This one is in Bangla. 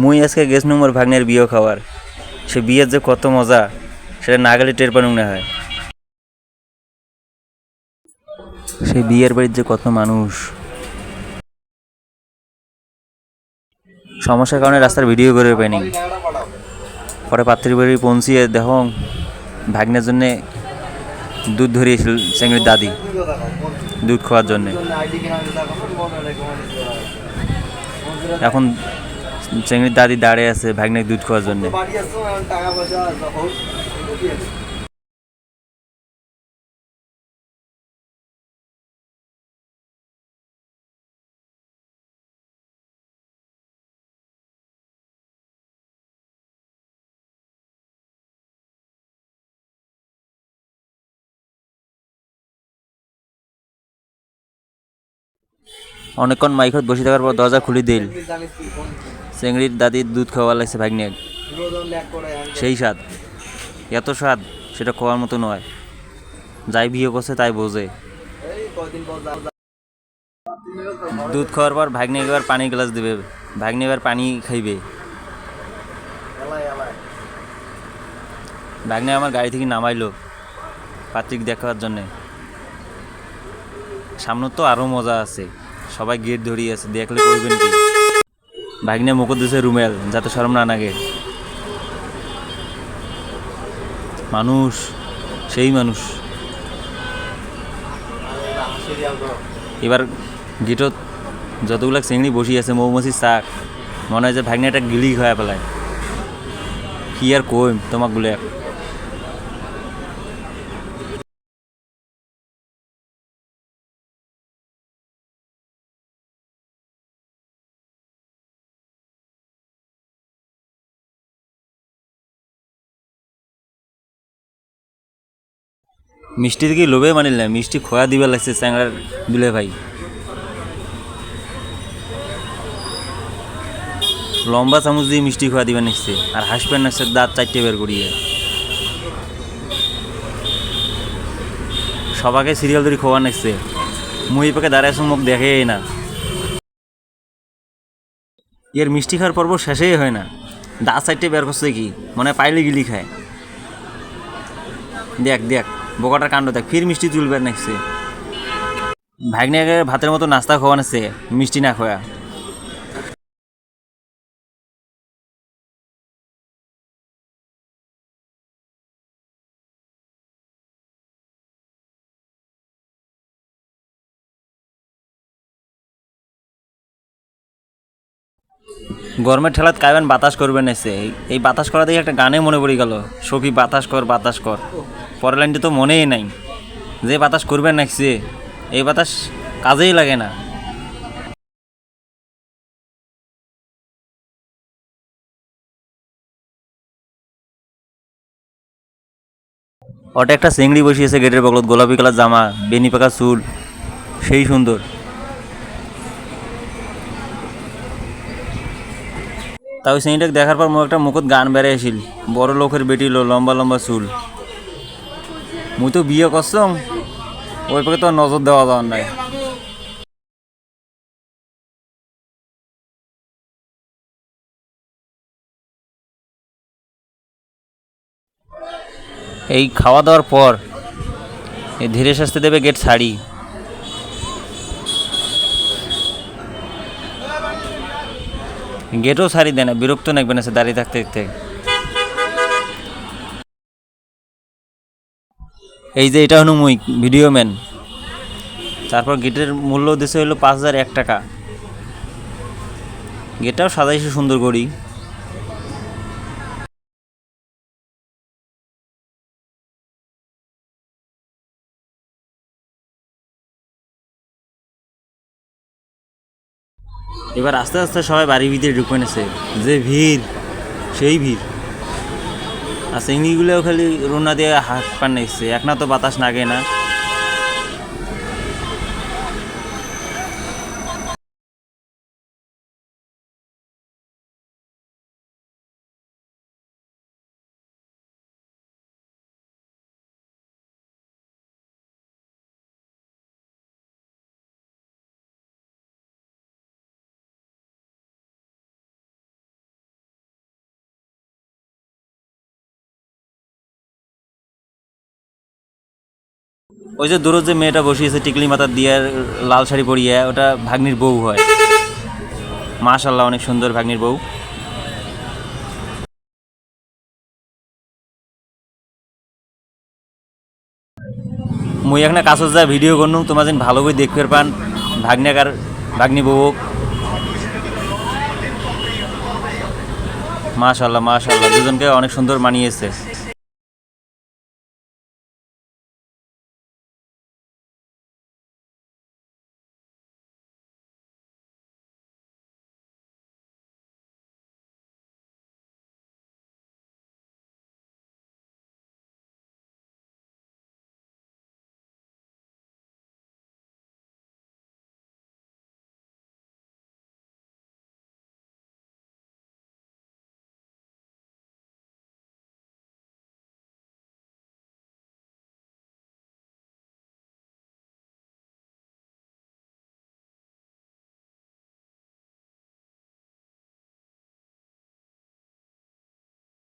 মুই আজকে গেছিলাম মোর ভাগ্নের বিয়ে খাওয়ার। সে বিয়ের যে কত মজা, সেটা না গেলে টের পানুক না হয়। সেই বিয়ের বাড়ির যে কত মানুষ। সমস্যার কারণে রাস্তার ভিডিও করে পাইনি। পরে পাত্রীর বাড়ি পৌঁছিয়ে দেখো, ভাগ্নের জন্যে দুধ ধরিয়েছিল চেংড়ির দাদি, দুধ খাওয়ার জন্যে। এখন চেংড়ির দাদি দাঁড়িয়ে আছে ভাগ্নের দুধ খাওয়ার জন্যে। অনেকক্ষণ মাইকত বসে থাকার পর দরজা খুলে দিল। চেংড়ির দাদির দুধ খাওয়া লাগছে ভাগ্নে। সেই স্বাদ। এত স্বাদ, সেটা খাওয়ার মতো নয়। যাই বিয়ে করছে, তাই বোঝে। দুধ খাওয়ার পর ভাগ্নে এবার পানি গ্লাস দেবে। ভাগ্নে এবার পানি খাইবে। ভাগ্নে আমার গাড়ি থেকে নামাইলো পাত্রিক দেখার জন্যে। সামনে তো আরও মজা আছে। সবাই গেট ধরিয়ে আছে, দেখলে করবেন কি? ভাগ্নে মুখ দিছে রুমেল যাতে সরম না লাগে মানুষ, সেই মানুষ। এবার গেটত যতগুলো চিংড়ি বসি আছে মৌমাছির চাক, মনে হয় যে ভাগ্নে একটা গিলি খাওয়া পেলায় কি আর কইম তোমাক বলে? মিষ্টি থেকে লোভে মানিল না, মিষ্টি খোয়া দিবার লাগছে চ্যাংড়ার দুলে ভাই। লম্বা চামচ দিয়ে মিষ্টি খোয়া দিবেন নিচ্ছে আর হাসবেন নাচছে দাঁত চারটে বের করিয়ে। সবাকে সিরিয়াল ধরে খোয়া নিচ্ছে মুই পাকে দাঁড়ায় মুখ দেখেই না। এর মিষ্টি খাওয়ার পর্ব শেষেই হয় না। দাঁত চারটে বের করছে কি মনে পাইলে গিলি খায়। দেখ দেখ। বোকাটার কাণ্ড দেখ, ফির মিষ্টি তুলবে নাকছে ভাগ্নে ভাতের মতো নাস্তা খাওয়া নাচ্ছে মিষ্টি না খোয়া গরমের ঠেলাত কাইবেন বাতাস করবেন এসে এই বাতাস করা দেখে একটা গানে মনে পড়ে গেল, সখী বাতাস কর বাতাস কর। পরের লাইনটা তো মনেই নাই। যে বাতাস করবেন নাকছে এই বাতাস কাজেই লাগে না। ওটা একটা চেংড়ি বসিয়েছে গেটের বগলত, গোলাপি কালার জামা, বেনি পাকা চুল, সেই সুন্দর। তাও সেইটাকে দেখার পর মুখ একটা মুখত গান বেড়ে আসিল বড় লোকের বেটি লম্বা লম্বা চুল। মুই তো বিয়ে করছম, ওই পাকে তো নজর দেওয়া যাওয়ার নাই। এই খাওয়া দাওয়ার পর ধীরে সাস্তে দেবে গেট ছাড়ি। গেটও ছাড়ি দেয় না, বিরক্ত নাকবে না সে দাঁড়িয়ে থাকতে থাকতে এই যে এটা হলো মুই ভিডিও ম্যান তারপর গেটের মূল্য দিছে হলো পাঁচ হাজার এক টাকা। গেটটাও সাজাইছে সুন্দর করি। এবার আস্তে আস্তে সবাই বাড়ির ভিতরে ঢুকে নেছে। যে ভিড়, সেই ভিড়। আর চিংড়িগুলোও খালি রুনা দিয়ে হাত পান নিচ্ছে। এক না তো বাতাস নাগে না। ওই যে দূর যে মেয়েটা বসিয়েছে টিকলি মাথার দিয়ে লাল শাড়ি পরিয়ে, ওটা ভাগ্নির বউ হয়। মাশাল্লাহ অনেক সুন্দর ভাগ্নির বউ। মুই এখানে কাছে যা ভিডিও করনু তোমার যেন ভালো করে দেখতে পান, ভাগ্নাকার, ভাগ্নি বউ মাশাল্লাহ মাশাল্লাহ দুজনকে অনেক সুন্দর মানিয়েছে।